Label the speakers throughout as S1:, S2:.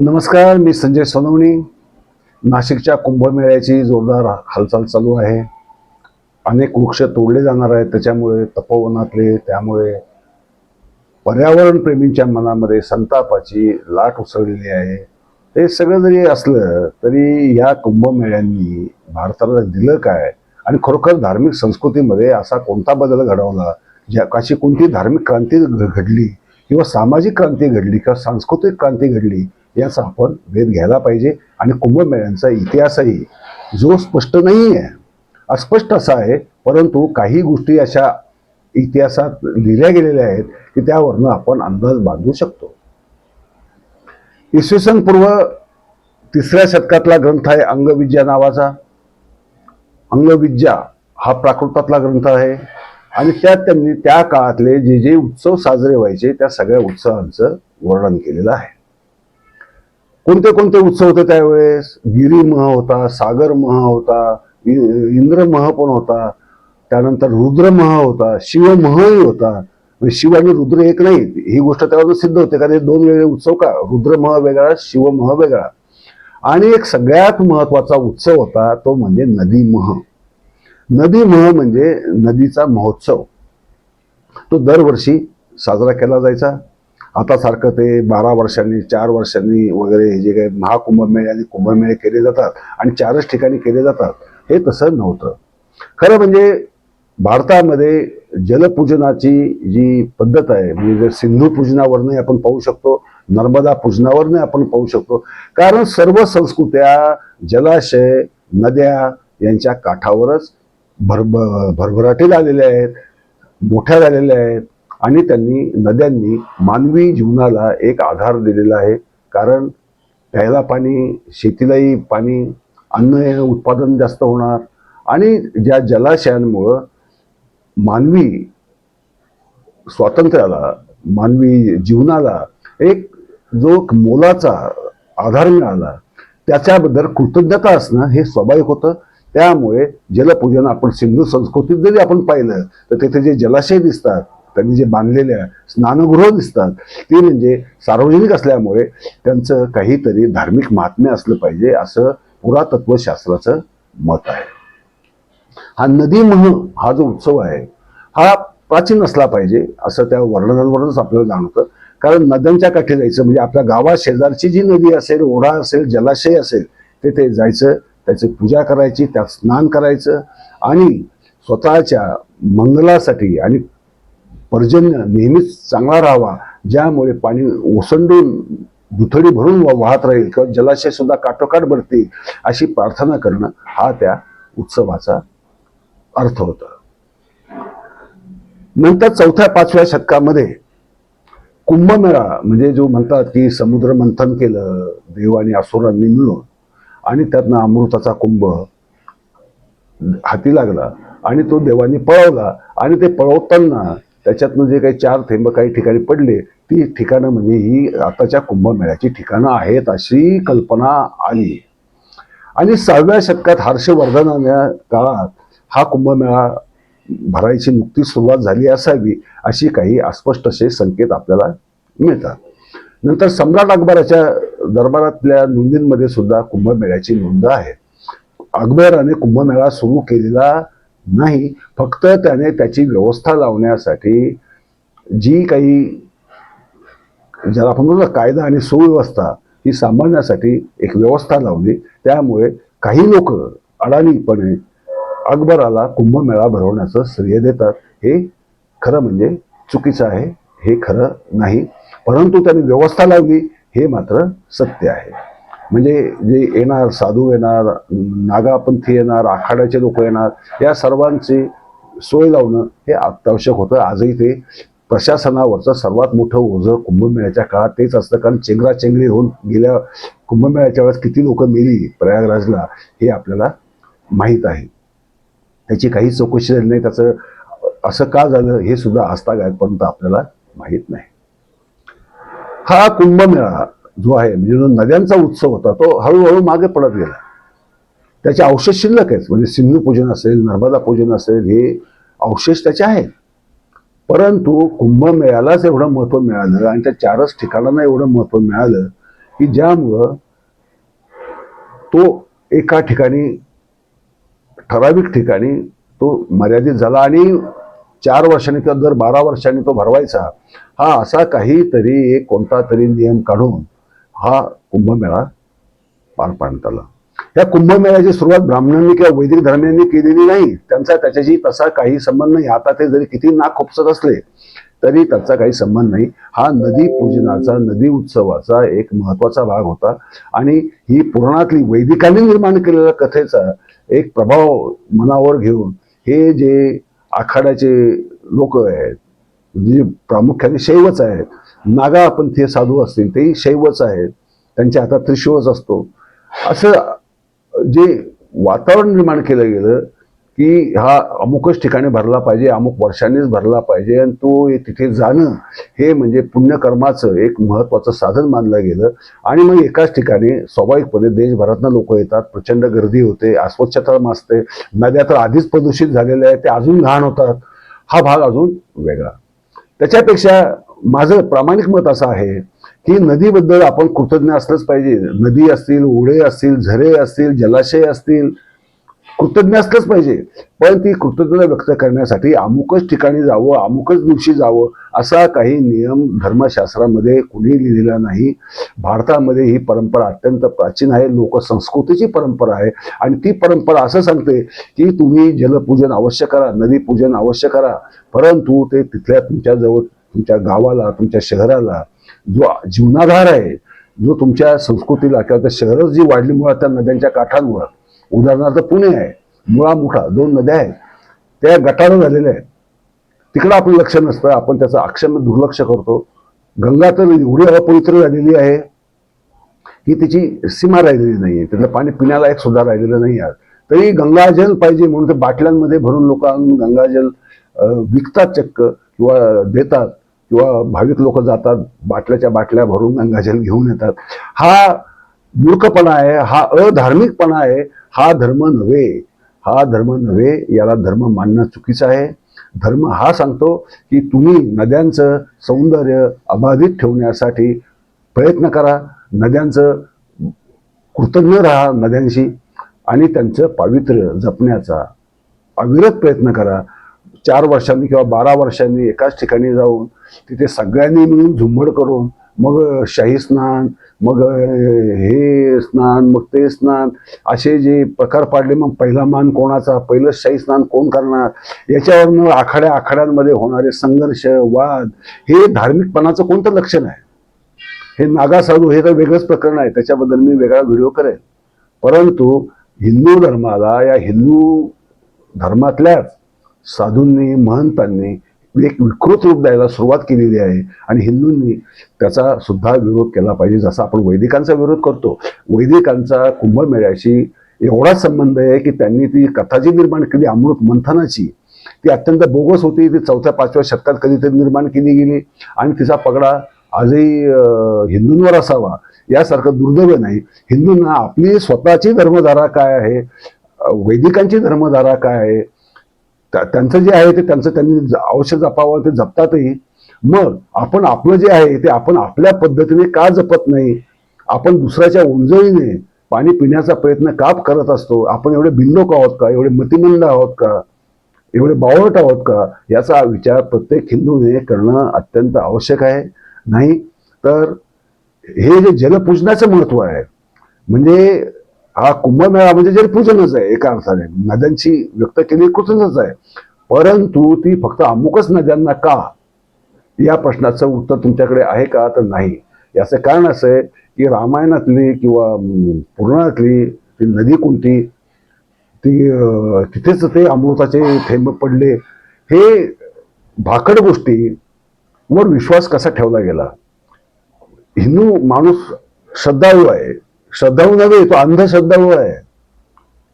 S1: नमस्कार मी संजय सोनवणी. नाशिकच्या कुंभमेळ्याची जोरदार हालचाल चालू आहे. अनेक वृक्ष तोडले जाणार आहेत त्याच्यामुळे तपोवनातले त्यामुळे पर्यावरणप्रेमींच्या मनामध्ये संतापाची लाट उसळलेली आहे. हे सगळं जरी असलं तरी या कुंभमेळ्यांनी भारताला दिलं काय? आणि खरोखर धार्मिक संस्कृतीमध्ये असा कोणता बदल घडवला ज्या काशी कोणती धार्मिक क्रांती घ- घडली किंवा सामाजिक क्रांती घडली किंवा सांस्कृतिक क्रांती घडली याचा आपण वेध घ्यायला पाहिजे. आणि कुंभमेळ्यांचा इतिहासही जो स्पष्ट नाही आहे अस्पष्ट असा आहे परंतु काही गोष्टी अशा इतिहासात लिहिल्या गेलेल्या आहेत की त्यावरनं आपण अंदाज बांधू शकतो. इसवी सन पूर्व तिसऱ्या शतकातला ग्रंथ आहे अंगविद्या नावाचा. अंगविद्या हा प्राकृतातला ग्रंथ आहे. आणि त्यात त्यांनी त्या काळातले जे जे उत्सव साजरे व्हायचे त्या सगळ्या उत्सवांचं वर्णन केलेलं आहे. कोणते कोणते उत्सव होते त्यावेळेस? गिरीमह होता सागरमह होता इ- इंद्रमह पण होता. त्यानंतर रुद्रमह होता शिवमहही होता. म्हणजे शिव आणि रुद्र एक नाही ही गोष्ट त्यावर सिद्ध होते. का ते दोन वेगळे उत्सव का? रुद्रमह वेगळा शिवमह वेगळा. आणि एक सगळ्यात महत्त्वाचा उत्सव होता तो म्हणजे नदीमह नदीमह म्हणजे नदीचा महोत्सव. तो दरवर्षी साजरा केला जायचा. आता सारखं ते बारा वर्षांनी चार वर्षांनी वगैरे हे जे काही महाकुंभमेळे आणि कुंभमेळे केले जातात आणि चारच ठिकाणी केले जातात हे तसं नव्हतं. खरं म्हणजे भारतामध्ये जलपूजनाची जी पद्धत आहे म्हणजे सिंधू पूजनावरनंही आपण पाहू शकतो नर्मदा पूजनावरनं आपण पाहू शकतो कारण सर्व संस्कृत्या जलाशय नद्या यांच्या काठावरच भरभ भरभराटीला आलेल्या आहेत मोठ्या झालेल्या आहेत. आणि त्यांनी नद्यांनी मानवी जीवनाला एक आधार दिलेला आहे. कारण प्यायला पाणी शेतीलाही पाणी अन्न उत्पादन जास्त होणार. आणि ज्या जलाशयांमुळं मानवी स्वातंत्र्याला मानवी जीवनाला एक जो मोलाचा आधार मिळाला त्याच्याबद्दल कृतज्ञता असणं हे स्वाभाविक होतं. त्यामुळे जलपूजन आपण सिंधू संस्कृतीत जरी आपण पाहिलं तर तिथे जे जलाशय दिसतात त्यांनी जे बांधलेल्या स्नानगृह दिसतात ते म्हणजे सार्वजनिक असल्यामुळे त्यांचं काहीतरी धार्मिक महात्म्य असलं पाहिजे असं पुरातत्वशास्त्राचं मत आहे. हा नदी मह हा जो उत्सव आहे हा प्राचीन असला पाहिजे असं त्या वर्णनांवरूनच आपल्याला जाणवतं. कारण नद्यांच्या काठी जायचं म्हणजे आपल्या गावात शेजारची जी नदी असेल ओढा असेल जलाशय असेल तेथे जायचं त्याची पूजा करायची त्यात स्नान करायचं आणि स्वतःच्या मंगलासाठी आणि पर्जन्य नेहमीच चांगला राहावा ज्यामुळे पाणी ओसंडून दुथडी भरून वा- वाहत राहील किंवा जलाशय सुद्धा काठोकाठ भरतील अशी प्रार्थना करणं हा त्या उत्सवाचा अर्थ होता. नंतर चौथ्या पाचव्या शतकामध्ये कुंभमेळा म्हणजे जो म्हणतात की समुद्र मंथन केलं देव आणि असुरांनी मिळून आणि त्यातनं अमृताचा कुंभ हाती लागला आणि तो देवाने पळवला आणि ते पळवताना त्याच्यातनं जे काही चार थेंब काही ठिकाणी पडले ती ठिकाणं म्हणजे ही आताच्या कुंभमेळ्याची ठिकाणं आहेत अशी कल्पना आली. आणि सहाव्या शतकात हर्षवर्धनाच्या काळात हा कुंभमेळा भरायची नुकती सुरुवात झाली असावी अशी काही अस्पष्ट असे संकेत आपल्याला मिळतात. नंतर सम्राट अकबराच्या दरबारातल्या नोंदींमध्ये सुद्धा कुंभमेळ्याची नोंद आहे. अकबराने कुंभमेळा सुरू केलेला नाही फक्त त्याने त्याची व्यवस्था लावण्यासाठी जी काही ज्याला आपण म्हणतो कायदा आणि सुव्यवस्था ही सांभाळण्यासाठी एक व्यवस्था लावली. त्यामुळे काही लोक अडाणीपणे अकबराला कुंभमेळा भरवण्याचं श्रेय देतात. हे खरं म्हणजे चुकीचं आहे हे खरं नाही. परंतु त्यांनी व्यवस्था लावली हे मात्र सत्य आहे. म्हणजे जे येणार साधू येणार नागापंथी येणार आखाड्याचे लोक येणार या सर्वांची सोय लावणं हे अत्यावश्यक होतं. आजही ते प्रशासनावरचं सर्वात मोठं ओझं कुंभमेळ्याच्या काळात तेच असतं. कारण चेंगराचेंगरी होऊन गेल्या कुंभमेळ्याच्या वेळेस किती लोक मेली प्रयागराजला हे आपल्याला माहीत आहे. त्याची काही चौकशी झाली नाही. त्याचं असं का झालं हे सुद्धा आजतागायतपर्यंत आपल्याला माहीत नाही. हा कुंभमेळा जो आहे म्हणजे जो नद्यांचा उत्सव होता तो हळूहळू मागे पडत गेला. त्याचे अवशेष शिल्लक आहेत. म्हणजे सिंधू पूजन असेल नर्मदा पूजन असेल हे अवशेष त्याचे आहेत. परंतु कुंभमेळ्यालाच एवढं महत्त्व मिळालं आणि त्या चारच ठिकाणांना एवढं महत्त्व मिळालं की ज्यामुळं तो एका ठिकाणी ठराविक ठिकाणी तो मर्यादित झाला आणि चार वर्षांनी किंवा दर बारा वर्षांनी तो भरवायचा. हा असा काहीतरी एक कोणता तरी नियम काढून हा कुंभमेळा पार पाडण्यात आला या कुंभमेळ्याची सुरुवात ब्राह्मणांनी किंवा वैदिक धर्मियांनी केलेली नाही. त्यांचा त्याच्याशी तसा काही संबंध नाही. आता ते जरी किती नाक खोपसत असले तरी त्याचा काही संबंध नाही. हा नदी पूजनाचा नदी उत्सवाचा एक महत्त्वाचा भाग होता. आणि ही पुराणातली वैदिकांनी निर्माण केलेल्या कथेचा एक प्रभाव मनावर घेऊन हे जे आखाड्याचे लोक आहेत म्हणजे प्रामुख्याने शैवच आहेत नागापंथीय साधू असतील तेही शैवच आहेत त्यांच्या हातात त्रिशूळच असतो. असं जे वातावरण निर्माण केलं गेलं की हा अमुकच ठिकाणी भरला पाहिजे अमुक वर्षांनीच भरला पाहिजे आणि तो तिथे जाणं हे म्हणजे पुण्यकर्माचं एक महत्त्वाचं साधन मानलं गेलं. आणि मग एकाच ठिकाणी स्वाभाविकपणे देशभरातनं लोक येतात प्रचंड गर्दी होते अस्वच्छता मासते नद्या तर आधीच प्रदूषित झालेल्या आहेत ते अजून घाण होतात. हा भाग अजून वेगळा. त्याच्यापेक्षा माझं प्रामाणिक मत असं आहे की नदीबद्दल आपण कृतज्ञ असलंच पाहिजे. नदी असतील ओढे असतील झरे असतील जलाशय असतील कृतज्ञ असलंच पाहिजे. पण ती कृतज्ञता व्यक्त करण्यासाठी अमुकच ठिकाणी जावं अमुकच दिवशी जावं असा काही नियम धर्मशास्त्रामध्ये कुणी लिहिलेला नाही. भारतामध्ये ही परंपरा अत्यंत प्राचीन आहे लोकसंस्कृतीची परंपरा आहे. आणि ती परंपरा असं सांगते की तुम्ही जलपूजन अवश्य करा नदी पूजन अवश्य करा. परंतु ते तिथल्या तुमच्याजवळ तुमच्या गावाला तुमच्या शहराला जो जीवनाधार आहे जो तुमच्या संस्कृतीला किंवा त्या शहरच जी वाढली मुळात त्या नद्यांच्या काठांवर उदाहरणार्थ पुणे आहे मुळा मुठा दोन नद्या आहेत त्या गटारं झालेल्या आहेत. तिकडं आपलं लक्ष नसतं आपण त्याचं अक्षम्य दुर्लक्ष करतो. गंगा तर एवढी अपवित्र झालेली आहे की तिची सीमा राहिलेली नाही आहे तिथलं पाणी पिण्यालायक सुद्धा राहिलेलं नाही आहे. तरी गंगाजल पाहिजे म्हणून ते बाटल्यांमध्ये भरून लोक गंगाजल विकतात चक्क किंवा देतात. किंवा भाविक लोक जातात बाटल्याच्या बाटल्या भरून गंगाजल घेऊन येतात. हा मूर्खपणा आहे हा अधार्मिकपणा आहे हा धर्म नव्हे. हा धर्म नव्हे याला धर्म मानणं चुकीचं आहे. धर्म हा सांगतो की तुम्ही नद्यांचं सौंदर्य अबाधित ठेवण्यासाठी प्रयत्न करा नद्यांचं कृतज्ञ राहा नद्यांशी आणि त्यांचं पावित्र्य जपण्याचा अविरत प्रयत्न करा. चार वर्षांनी किंवा बारा वर्षांनी एकाच ठिकाणी जाऊन तिथे सगळ्यांनी मिळून झुंबड करून मग शाही स्नान मग हे स्नान मग ते स्नान असे जे प्रकार पाडले मग पहिला मान कोणाचा पहिलं शाही स्नान कोण करणार? याच्यावरनं आखाड्या आखाड्यांमध्ये होणारे संघर्ष वाद हे धार्मिकपणाचं कोणतं लक्षण आहे? हे नागा साधू हे तर वेगळंच प्रकरण आहे. त्याच्याबद्दल मी वेगळा व्हिडिओ करेन परंतु हिंदू धर्माला या हिंदू धर्मातल्याच साधूंनी महंतांनी एक विकृत रूप द्यायला सुरुवात केलेली आहे आणि हिंदूंनी त्याचा सुद्धा विरोध केला पाहिजे जसा आपण वैदिकांचा विरोध करतो. वैदिकांचा कुंभमेळ्याशी एवढाच संबंध आहे की त्यांनी ती कथा जी निर्माण केली अमृत मंथनाची ती अत्यंत बोगस होती. ती चौथ्या पाचव्या शतकात कधीतरी निर्माण केली गेली आणि तिचा पगडा आजही हिंदूंवर असावा यासारखं दुर्दैव नाही. हिंदूंना आपली स्वतःची धर्मधारा काय आहे? वैदिकांची धर्मधारा काय आहे? त्यांचं जे आहे ते त्यांचं त्यांनी ज- अवश्य जपावं ते जपतातही. मग आपण आपलं जे आहे ते आपण आपल्या पद्धतीने का जपत नाही? आपण दुसऱ्याच्या उंजळीने पाणी पिण्याचा प्रयत्न का करत असतो? आपण एवढे बिंडोक आहोत का? एवढे मतिमंद आहोत का? एवढे बावळट आहोत का? याचा विचार प्रत्येक हिंदूने करणं अत्यंत आवश्यक आहे. नाही तर हे जे जलपूजनाचं महत्त्व आहे म्हणजे हा कुंभमेळा म्हणजे जलपूजनच आहे एका अर्थाने. नद्यांची व्यक्त केली कृतज्ञच आहे. परंतु ती फक्त अमुकच नद्यांना का? या प्रश्नाचं उत्तर तुमच्याकडे आहे का? तर नाही. याचं कारण असं आहे की रामायणातली किंवा पुराणातली ती नदी कोणती? ती तिथेच ते अमृताचे थेंब पडले. हे भाकड गोष्टी वर विश्वास कसा ठेवला गेला? हिंदू माणूस श्रद्धाळू आहे. श्रद्धाळू नव्हे तो अंधश्रद्धाळू आहे.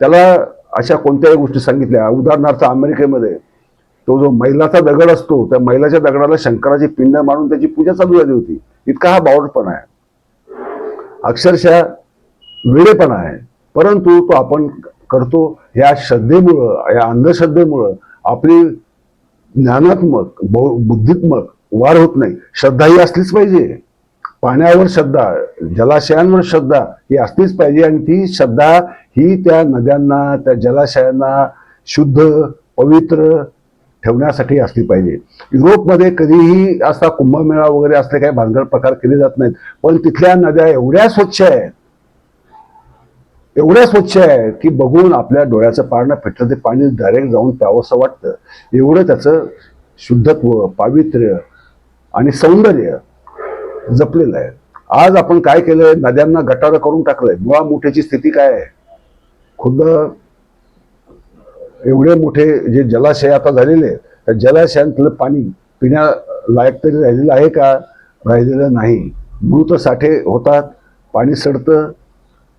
S1: त्याला अशा कोणत्याही गोष्टी सांगितल्या. उदाहरणार्थ अमेरिकेमध्ये तो जो मैलाचा दगड असतो त्या मैलाच्या दगडाला शंकराची पिंड मारून त्याची पूजा चालू झाली होती. इतका हा बावटपणा आहे. अक्षरशः वेडेपणा आहे. परंतु तो आपण करतो या श्रद्धेमुळं या अंधश्रद्धेमुळं आपली ज्ञानात्मक बौ- बुद्धित्मक वाढ होत नाही. श्रद्धा ही असलीच पाहिजे. पाण्यावर श्रद्धा जलाशयांवर श्रद्धा ही असलीच पाहिजे. आणि ती श्रद्धा ही त्या नद्यांना त्या जलाशयांना शुद्ध पवित्र ठेवण्यासाठी असली पाहिजे. युरोपमध्ये कधीही असा कुंभमेळा वगैरे असले काही भानगड प्रकार केले जात नाहीत. पण तिथल्या नद्या एवढ्या स्वच्छ आहेत एवढ्या स्वच्छ आहेत की बघून आपल्या डोळ्याचं पारणं फेटलं ते पाणी डायरेक्ट जाऊन प्यावंसं वाटतं. एवढं त्याचं शुद्धत्व पावित्र्य आणि सौंदर्य जपलेलं आहे. आज आपण काय केलंय? नद्यांना गटारं करून टाकलंय. मुळा मोठ्याची स्थिती काय आहे? खुद्द एवढे मोठे जे जलाशय आता झालेले आहेत, त्या जलाशयांतलं पाणी पिण्या लायक तरी राहिलेलं आहे का? राहिलेलं नाही. मृत साठे होतात पाणी सडतं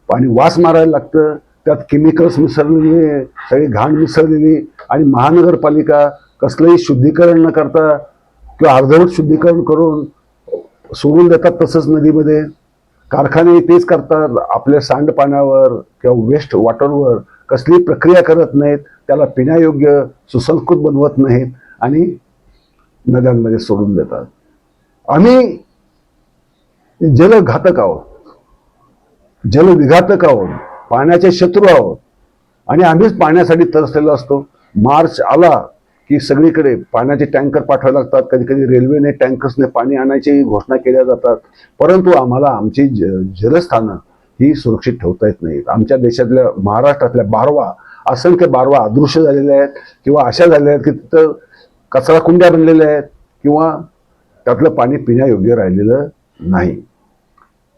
S1: पाणी वास मारायला लागतं त्यात केमिकल्स मिसळलेले सगळी घाण मिसळलेली आणि महानगरपालिका कसलंही शुद्धीकरण न करता किंवा अर्धवट शुद्धीकरण करून सोडून देतात तसंच नदीमध्ये. कारखाने तेच करतात आपल्या सांडपाण्यावर किंवा वेस्ट वॉटरवर कसली प्रक्रिया करत नाहीत त्याला पिण्यायोग्य सुसंस्कृत बनवत नाहीत आणि नद्यांमध्ये सोडून देतात. आम्ही जलघातक आहोत. जलविघातक आहोत. पाण्याचे शत्रू आहोत. आणि आम्हीच पाण्यासाठी तरसलेलो असतो. मार्च आला की सगळीकडे पाण्याचे टँकर पाठवावे लागतात. कधी कधी रेल्वेने टँकर्सने पाणी आणायची घोषणा केल्या जातात. परंतु आम्हाला आमची ज जलस्थानं ही सुरक्षित ठेवता येत नाहीत. आमच्या देशातल्या महाराष्ट्रातल्या बारवा असंख्य बारवा अदृश्य झालेल्या आहेत किंवा अशा झालेल्या आहेत की तिथं कचरा कुंड्या बनलेल्या आहेत किंवा त्यातलं पाणी पिण्यायोग्य राहिलेलं नाही.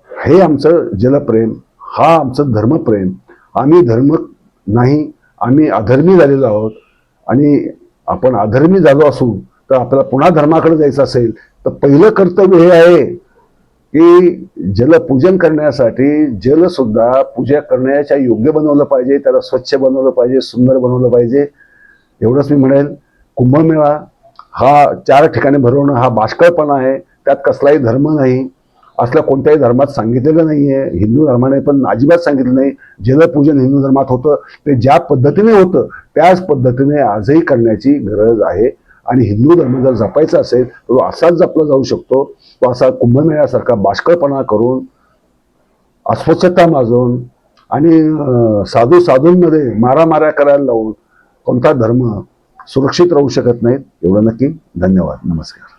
S1: हे आमचं जलप्रेम हा आमचं धर्मप्रेम. आम्ही धर्म नाही आम्ही अधर्मी झालेलो आहोत आणि आपण अधर्मी झालो असू तर आपल्याला पुन्हा धर्माकडे जायचं असेल तर पहिलं कर्तव्य हे आहे की जलपूजन करण्यासाठी जलसुद्धा पूजा करण्याच्या योग्य बनवलं पाहिजे त्याला स्वच्छ बनवलं पाहिजे सुंदर बनवलं पाहिजे. एवढंच मी म्हणेल कुंभमेळा हा चार ठिकाणी भरवणं हा बाष्कळपणा आहे त्यात कसलाही धर्म नाही. असल्या कोणत्याही धर्मात सांगितलेलं नाही आहे हिंदू धर्माने पण अजिबात सांगितलं नाही. जलपूजन हिंदू धर्मात होतं. ते ज्या पद्धतीने होतं त्याच पद्धतीने आजही करण्याची गरज आहे. आणि हिंदू धर्म जर जपायचा असेल तर तो असाच जपला जाऊ शकतो. तो असा कुंभमेळ्यासारखा बाष्कळपणा करून अस्वच्छता माजून आणि साधू साधूंमध्ये मारामाऱ्या करायला लावून कोणता धर्म सुरक्षित राहू शकत नाहीत एवढं नक्की धन्यवाद. नमस्कार.